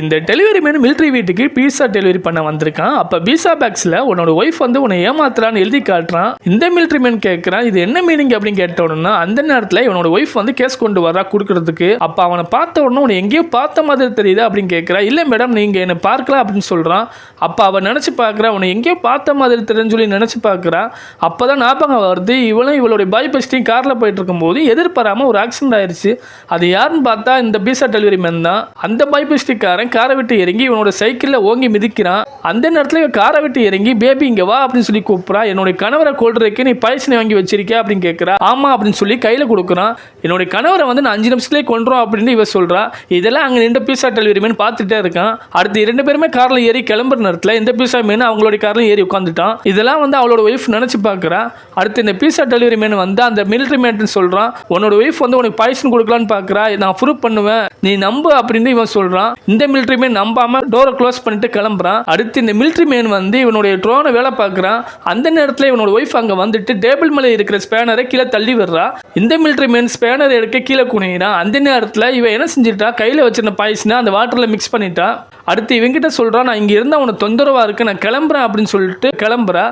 இந்த delivery man military வீட்டுக்கு பீஸா delivery பண்ண வந்திருக்கான். அப்போ பீஸா பேக்ஸில் உன்னோட ஒய்ஃப் வந்து உன்னை ஏமாத்துறான்னு எழுதி காட்டுறான். இந்த மிலிட்ரி மேன் கேட்குறான் இது என்ன மீனிங் அப்படின்னு கேட்டோன்னா அந்த நேரத்தில் இவனோட ஒய்ஃப் வந்து கேஸ் கொண்டு வரா கொடுக்கறதுக்கு. அப்போ அவனை பார்த்த உடனே உன்னை எங்கேயோ பார்த்த மாதிரி தெரியுதா அப்படின்னு கேட்குறா இல்லை மேடம் நீங்கள் என்னை பார்க்கலாம் அப்படின்னு சொல்கிறான் அப்போ அவன் நினச்சி பார்க்குறா உன்னை எங்கேயோ பார்த்த மாதிரி தெரியுன்னு சொல்லி நினச்சி பார்க்குறா அப்போ தான் ஞாபகம் வருது இவளும் இவளுடைய பாய் பஸ்டியும் காரில் போயிட்டு இருக்கும்போது எதிர்பாராமல் ஒரு ஆக்சிடென்ட் ஆயிடுச்சு அது யாருன்னு பார்த்தா இந்த பீஸா டெலிவரி மேன் தான். அந்த பாய் பஸ்டிக்காரன் காரை விட்டு இறங்கி இவனோட சைக்கிளில் ஓங்கி மிதிக்கிறான். அந்த நேரத்தில் இவன் காரை விட்டு இறங்கி பேபி இங்கே வா அப்படின்னு சொல்லி கூப்பிட்றான் என்னுடைய கணவரை கொள்றதுக்கு நீ பைசனை வாங்கி வச்சிருக்கியா? அப்படின்னு கேட்குறா ஆமா அப்படின்னு சொல்லி கையில் கொடுக்குறான். என்னுடைய கணவரை வந்து நான் அஞ்சு நிமிஷத்துலேயே கொண்டுறோம் அப்படின்னு இவன் சொல்கிறான் இதெல்லாம் அங்கே நின்று பீஸா டெலிவரி மேன் பார்த்துட்டே இருக்கான். அடுத்து இரண்டு பேருமே காரில் ஏறி கிளம்புற நேரத்தில் இந்த பீஸா மீன் அவங்களோட காரில் ஏறி உட்காந்துட்டான் இதெல்லாம் வந்து அவளோட ஒய்ஃப் நினச்சி பார்க்குறா. அடுத்து இந்த பீஸா டெலிவரி மேன் வந்து அந்த மிலிட்ரி மேன் சொல்கிறான் உன்னோட ஒய்ஃப் வந்து உனக்கு பாய்சன் கொடுக்கலான்னு பார்க்குறா. நான் ப்ரூவ் பண்ணுவேன். நீ நம்பு அப்படின்னு இவன் சொல்கிறான் இந்த மிலிட்ரி மேன் நம்பாம டோரை க்ளோஸ் பண்ணிட்டு கிளம்புறான். அடுத்து இந்த மிலிட்ரி மேன் வந்து இவனுடைய ட்ரோனை வேலை பார்க்குறான். அந்த நேரத்தில் இவனோட ஒய்ஃப் அங்கே வந்துட்டு டேபிள் மேலே இருக்கிற ஸ்பேனரை கீழே தள்ளி விடுறா. இந்த மிலிட்ரி மேன் ஸ்பேனர் எடுக்க கீழே குனிகிறான் அந்த நேரத்தில் இவன் என்ன செஞ்சிட்டா? கையில் வச்சிருந்த பாய்ஸ்னை அந்த வாட்டரில் மிக்ஸ் பண்ணிட்டா. அடுத்து இவங்கிட்ட சொல்கிறான் நான் இங்கே இருந்தால் அவனை தொந்தரவாக இருக்கு நான் கிளம்புறேன் அப்படின்னு சொல்லிட்டு கிளம்புறா.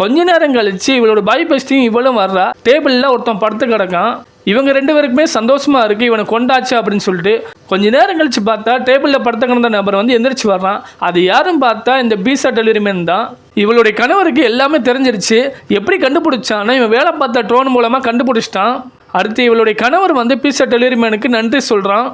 கொஞ்ச நேரம் கழிச்சு இவளோட பாய் பஸ்டியும் இவளும் வர்றா. டேபிளில் ஒருத்தன் படுத்து கிடக்கான். இவங்க ரெண்டு பேருக்குமே சந்தோஷமா இருக்கு இவனை கொண்டாச்சு அப்படின்னு சொல்லிட்டு கொஞ்ச நேரம் கழிச்சு பார்த்தா டேபிளில் படுத்த கிடந்த நபர் வந்து எந்திரிச்சு வர்றான். அது யாரும் பார்த்தா இந்த பீசா டெலிவரி மேன் தான். இவளுடைய கணவருக்கு எல்லாமே தெரிஞ்சிருச்சு. எப்படி கண்டுபிடிச்சான்னா இவன் வேலை பார்த்த ட்ரோன் மூலமாக கண்டுபிடிச்சிட்டான். அடுத்து இவளுடைய கணவர் வந்து பீசா டெலிவரி மேனுக்கு நன்றி சொல்கிறான்